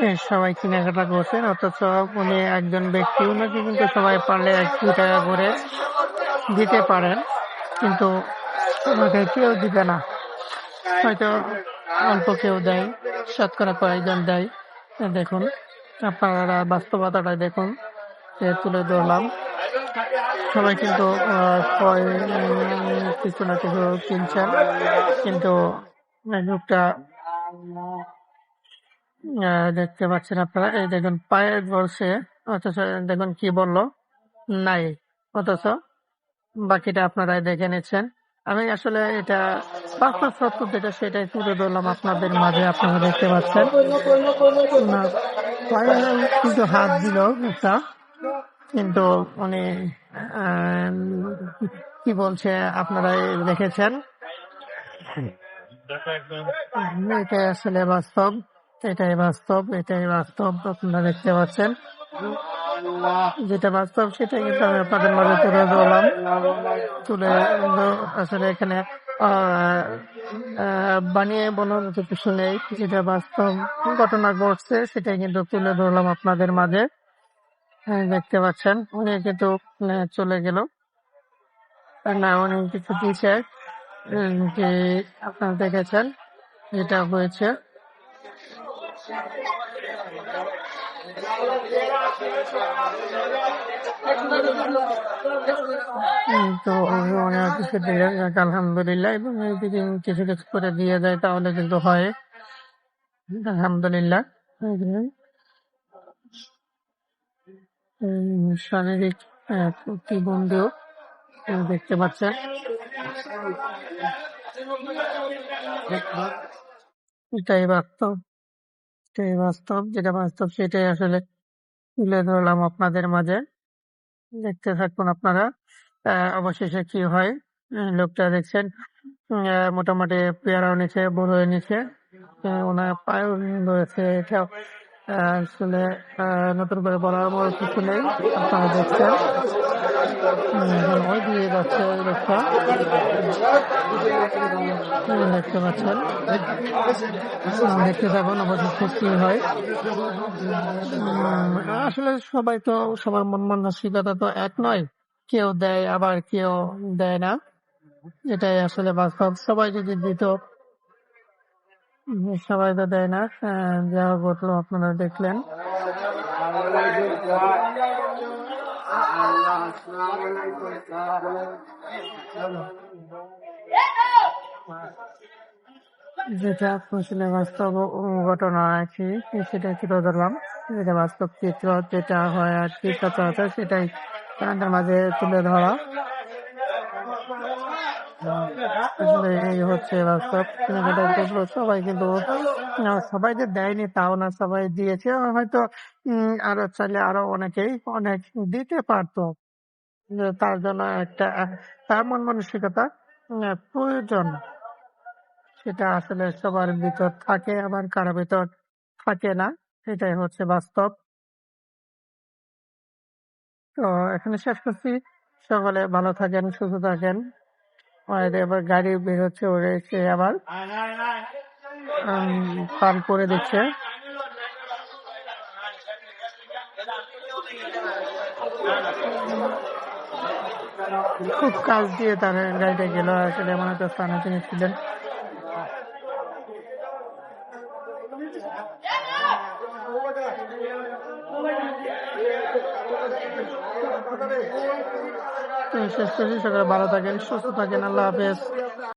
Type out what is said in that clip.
এ, সবাই কেনাকাটা করছেন অথচ উনি একজন ব্যক্তি উনাকে কিন্তু সবাই পারলে এক দুই টাকা করে দিতে পারেন কিন্তু ওনাকে কেউ দিবে না। হয়তো অল্প কেউ দেয় শতকরা কয়েকজন দেয়। দেখুন আপনারা বাস্তবতাটা দেখুন তুলে ধরলাম। সবাই কিন্তু কিছু না কিছু কিনছেন কিন্তু লোকটা দেখতে পাচ্ছেন আপনারা, এই দেখুন, পায়ে বলছে অথচ দেখুন কি বলল? নাই, অথচ বাকিটা আপনারাই দেখে নিচ্ছেন। আমি আসলে এটা বাস্তব সত্য যেটা, সেটাই তুলে ধরলাম আপনাদের মাঝে, আপনারা দেখতে পাচ্ছেন। কিন্তু হাত দিল একটা, কিন্তু উনি কি বলছে আপনারা দেখেছেন। এটাই আসলে বাস্তব এটাই বাস্তব এটাই বাস্তব আপনারা দেখতে পাচ্ছেন। যেটা বাস্তব সেটাই কিন্তু আমি আপনাদের মাঝে তুলে ধরলাম। তুলে আসলে এখানে বানিয়ে বলার মতো কিছু নেই। যেটা বাস্তব ঘটনা ঘটছে সেটাই কিন্তু তুলে ধরলাম আপনাদের মাঝে। হ্যাঁ, দেখতে পাচ্ছেন উনি কিন্তু চলে গেল। না উনি কিছু দিয়েছে। যে আপনারা দেখেছেন যেটা হয়েছে। তো অনেক কিছু দিলেন আলহামদুলিল্লাহ, এবং যদি কিছু কিছু করে দিয়ে যায় তাহলে কিন্তু হয়। আলহামদুলিল্লাহ। শারীরিক প্রতিবন্ধীও দেখতে পাচ্ছেন। এটাই বাস্তব এটাই বাস্তব যেটা বাস্তব সেটাই আসলে তুলে ধরলাম আপনাদের মাঝে। দেখতে থাকুন আপনারা অবশেষে কি হয় লোকটা দেখছেন মোটামুটি পেয়ারাও নিচে বড় হয়ে নিচে ওনার পায়েও রয়েছে এটা আহ, আসলে নতুন করে বলার মতো কিছু নেই আপনারা দেখছেন। ওই দিয়ে যাচ্ছে লোকটা দেখতে পাচ্ছেন। দেখতে হয়। আসলে সবাই তো সবার মন মানসিকতা তো এক নয়। কেউ দেয় আবার কেউ দেয় না। এটাই আসলে বাস্তব। সবাই যদি দিত সবাই তো দেয় না। আহ, যা ঘটলো আপনারা দেখলেন। যেটা আসলে বাস্তব ঘটনা আর কি সেটা তুলে ধরলাম যেটা বাস্তব চিত্র যেটা হয় আর কি, সচরাচর সেটাই। মাঝে তুলে ধরা। আসলে এই হচ্ছে সবাই কিন্তু সবাই যে দেয়নি তাও না সবাই দিয়েছে। হয়তো আরও চাইলে আরও অনেকেই অনেক দিতে পারতো। তার জন্য একটা আহ, তার মন মানসিকতা প্রয়োজন। সেটা আসলে সবার ভিতর থাকে আবার কারও ভিতর থাকে না। এটাই হচ্ছে বাস্তব। তো এখানে শেষ করছি। সকলে ভালো থাকেন সুস্থ থাকেন। আর এবার গাড়ি বের হচ্ছে ওরে সে আবার পান করে দিচ্ছে। খুব কাজ দিয়ে তার গাড়িটা গেল, আসলে এমন একটা স্থানে তিনি ছিলেন। তো শেষ করছি সকলে ভালো থাকেন সুস্থ থাকেন আল্লাহ হাফেজ।